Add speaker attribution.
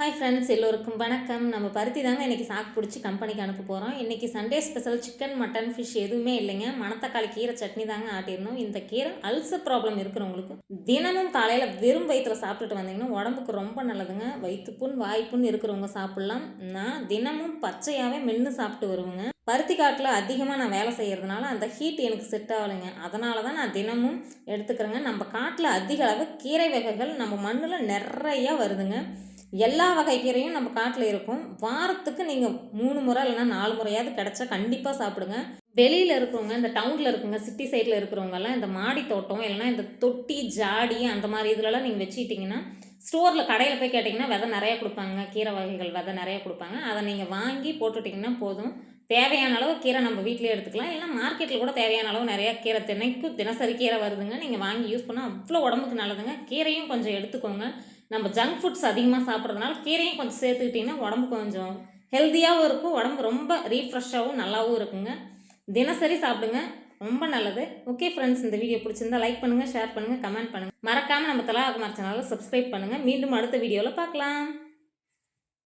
Speaker 1: Hi friends எல்லோருக்கும் வணக்கம். நம்ம பருத்தி தாங்க இன்றைக்கி சாக்கு பிடிச்சி கம்பெனிக்கு அனுப்ப போகிறோம் இன்றைக்கி Sunday special chicken mutton fish எதுவுமே இல்லைங்க. மணத்தக்காளி கீரை சட்னி தாங்க ஆட்டிடணும். இந்த கீரை அல்சர் ப்ராப்ளம் இருக்கிறவங்களுக்கு தினமும் காலையில் வெறும் வயிற்றில் சாப்பிட்டுட்டு வந்தீங்கன்னா உடம்புக்கு ரொம்ப நல்லதுங்க. வயிற்றுப்புண் வாய்ப்புண் இருக்கிறவங்க சாப்பிட்லாம். நான் தினமும் பச்சையாகவே மென்று சாப்பிட்டு வருவேங்க. பருத்தி காட்டில் அதிகமாக நான் வேலை செய்கிறதுனால அந்த ஹீட் எனக்கு செட் ஆகலைங்க. அதனால தான் நான் தினமும் எடுத்துக்கிறேங்க. நம்ம காட்டில் அதிக அளவு கீரை வகைகள் நம்ம மண்ணில் நிறையா வருதுங்க. எல்லா வகை கீரையும் நம்ம காட்டில் இருக்கும். வாரத்துக்கு நீங்கள் மூணு முறை இல்லைன்னா நாலு முறையாவது கிடச்சா கண்டிப்பாக சாப்பிடுங்க. வெளியில் இருக்கிறவங்க இந்த டவுனில் இருக்குங்க சிட்டி சைடில் இருக்கிறவங்கெல்லாம் இந்த மாடி தோட்டம் இல்லைன்னா இந்த தொட்டி ஜாடி அந்த மாதிரி இதுலலாம் நீங்கள் வச்சுக்கிட்டிங்கன்னா ஸ்டோரில் கடையில் போய் கேட்டிங்கன்னா விதை நிறையா கொடுப்பாங்க. கீரை வகைகள் விதை நிறையா கொடுப்பாங்க. அதை நீங்கள் வாங்கி போட்டுட்டிங்கன்னா போதும். தேவையான அளவு கீரை நம்ம வீட்டிலே எடுத்துக்கலாம். இல்லைனா மார்க்கெட்டில் கூட தேவையான அளவு நிறையா கீரை தினைக்கும் தினசரி கீரை வருதுங்க. நீங்கள் வாங்கி யூஸ் பண்ணால் அவ்வளோ உடம்புக்கு நல்லதுங்க. கீரையும் கொஞ்சம் எடுத்துக்கோங்க. நம்ம ஜங்க் ஃபுட்ஸ் அதிகமாக சாப்பிட்றதுனால கீரையும் கொஞ்சம் சேர்த்துக்கிட்டிங்கன்னா உடம்பு கொஞ்சம் ஹெல்த்தியாகவும் இருக்கும். உடம்பு ரொம்ப ரீஃப்ரெஷ்ஷாகவும் நல்லாவும் இருக்குங்க. தினசரி சாப்பிடுங்க. ரொம்ப நல்லது. ஓகே ஃப்ரெண்ட்ஸ் இந்த வீடியோ பிடிச்சிருந்தா லைக் பண்ணுங்கள் ஷேர் பண்ணுங்கள் கமெண்ட் பண்ணுங்கள் மறக்காமல் நம்ம தலா மறைச்சனால சப்ஸ்கிரைப் பண்ணுங்கள் மீண்டும் அடுத்த வீடியோவில் பார்க்கலாம்.